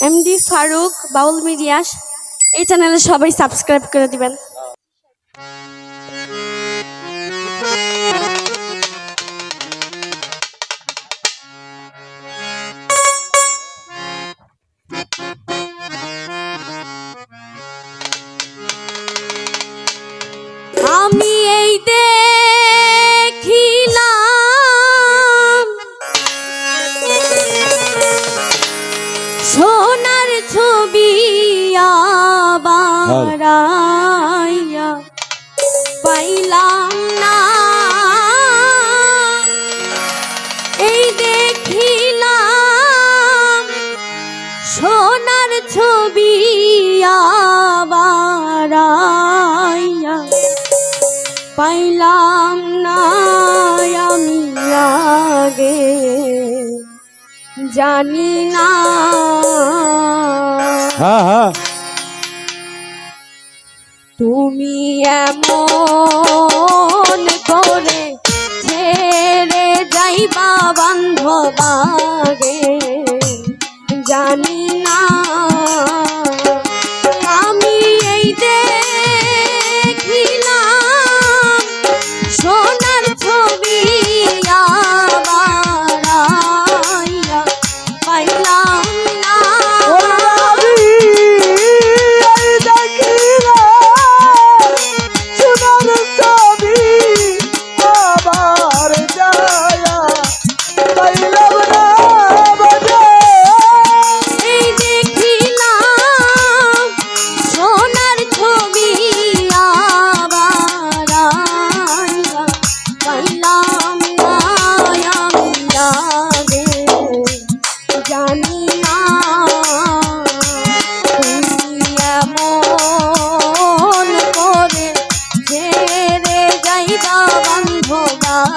MD Faruk বাউল media এই চ্যানেলে সবাই সাবস্ক্রাইব করে দিবেন। আবার আইয়া পাইলাম না। এই দেখিলাম সোনার ছবি আবার আইয়া পাইলাম না। আমি আগে জানি না। হ্যাঁ হ্যাঁ। তুমি এমন করে ছেড়ে যাইবা বান্ধবাগে। জানি না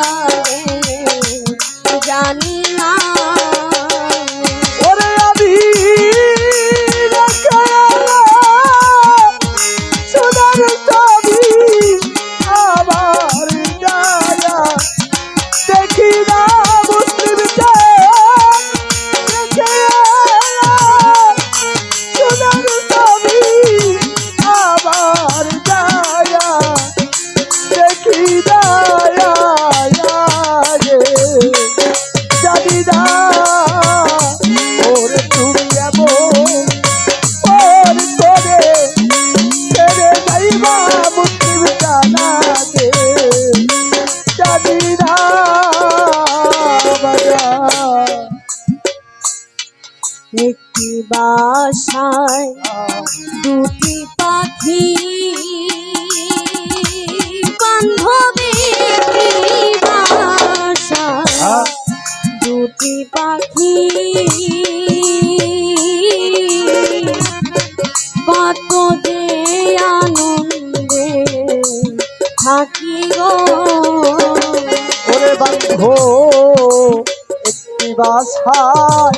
বান্ধবাগে বাসায় দুটি পাখি বান্ধবী দুটি পাখি কত যে আনন্দে থাকি গো। বান্ধব একটি বাসায়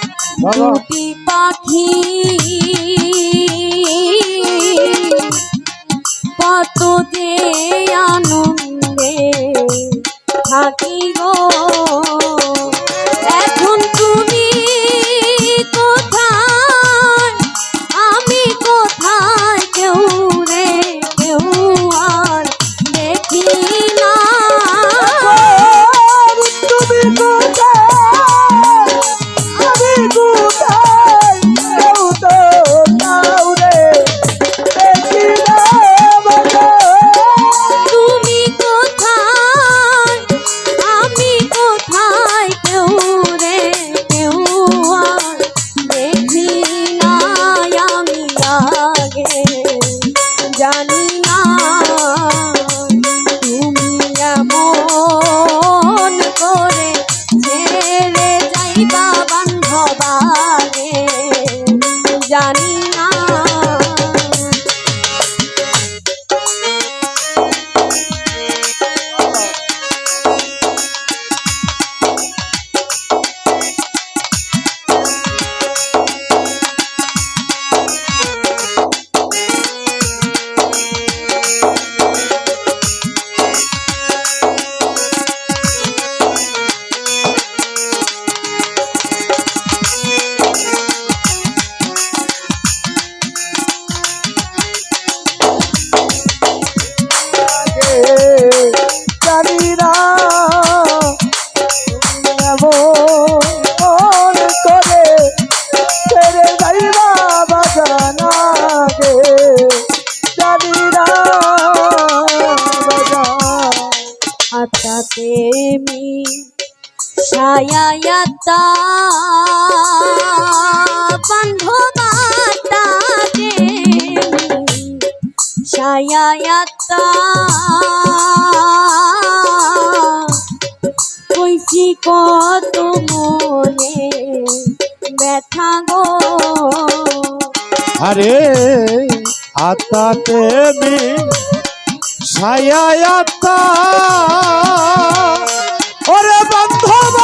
দুটি পাখি। কত যে আনন্দে থাকি কইছি কত মনে ব্যথা গো। আরে আত্মাতে মি ওরে বান্ধব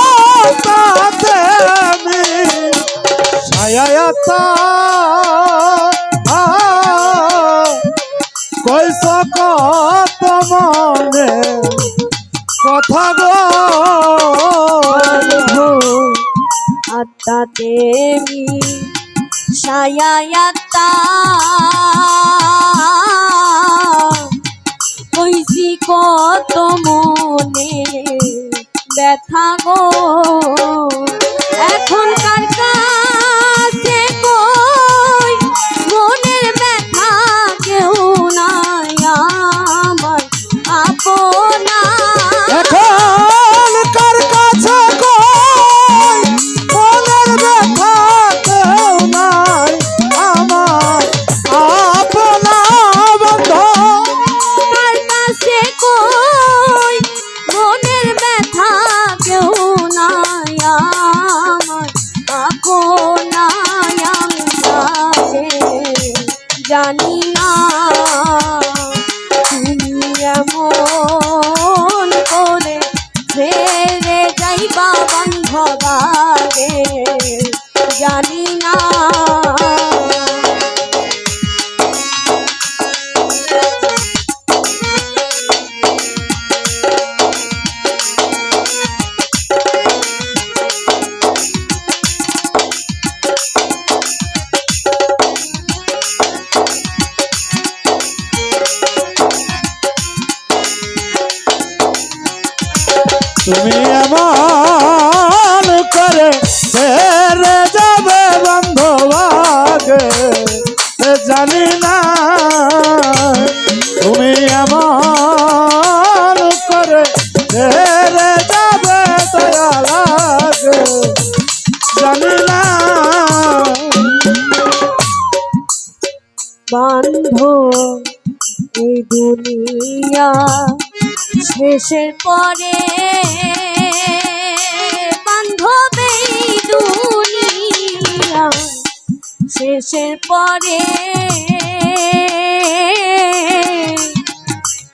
ছায়ায়াত্মা কইস কত মনে কথা গো বন্ধু। আত্মাতে মি ছায়ায়াতা কইছি কত মনে ব্যথা গো। ছেড়ে যাবে বন্ধু আগে জানি না তুমি এমন করে ছেড়ে যাবে দয়া লাগে, জানি না। বান্ধ, এই দুনিয়া শেষের পরে বান্ধব দুনিয়া শেষের পরে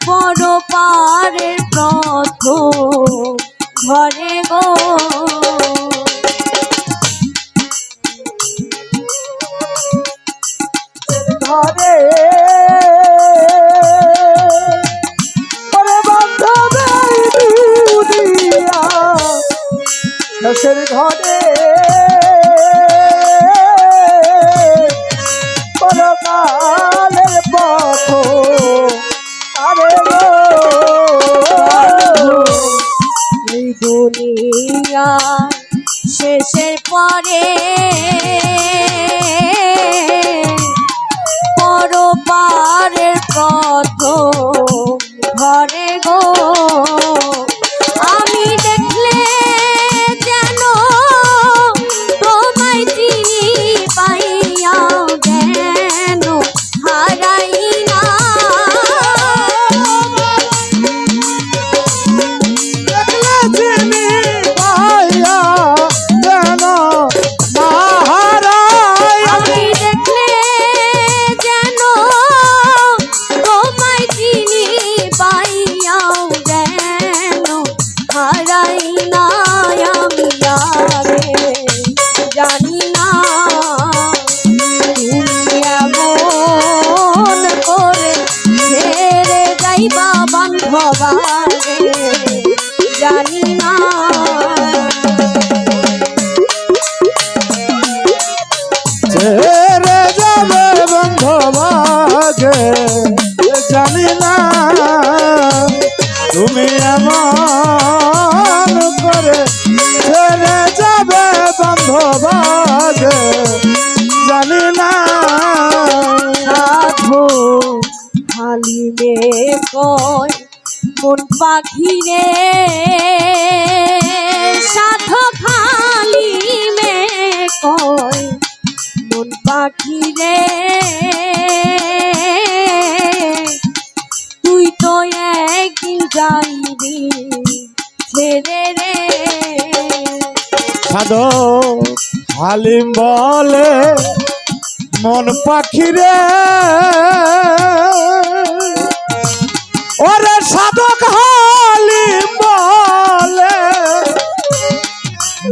বড় পারের প্রথম ঘরে গো ঘরে দেশের ঘরে হবারে জানি না। ছেড়ে যাবে বন্ধু মাঝে জানি না। তুমি এমন মাঝে জানি না। সাধু খালি মন পাখি রে সাধ খালি মে কয় পাখি রে তুই তো একদিন যাইবি ছেড়ে রে। সাধক হালিম বলে, মন পাখি রে ওরে সাধক হালিম বলে।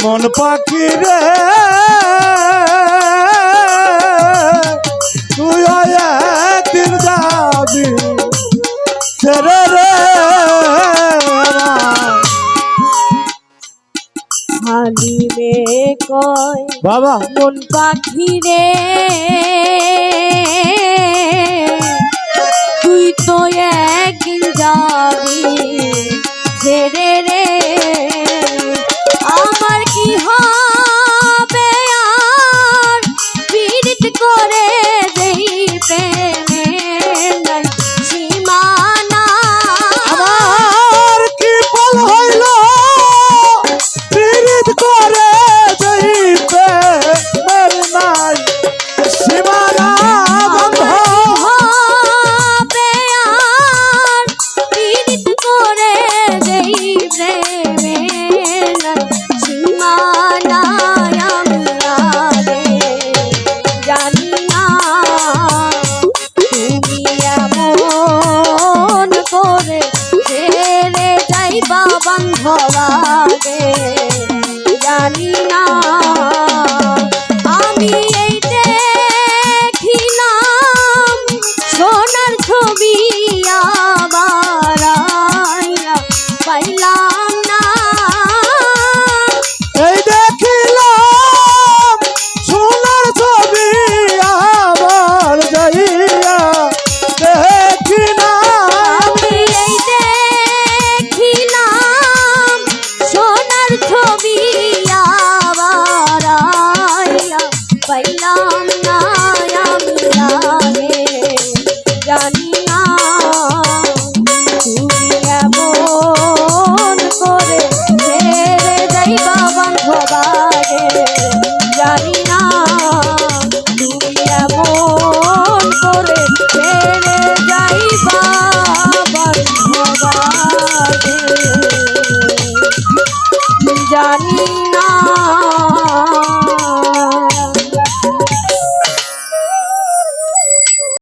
মন পাখি রে তুই একদিন যাবি। ছেড়ে রে কয় বাবা। মন পাখি রে। তুই তো একদিন যাবি। ছেড়ে রে আমার কি হবে আর? পীড়িত করে দেই প্রেমে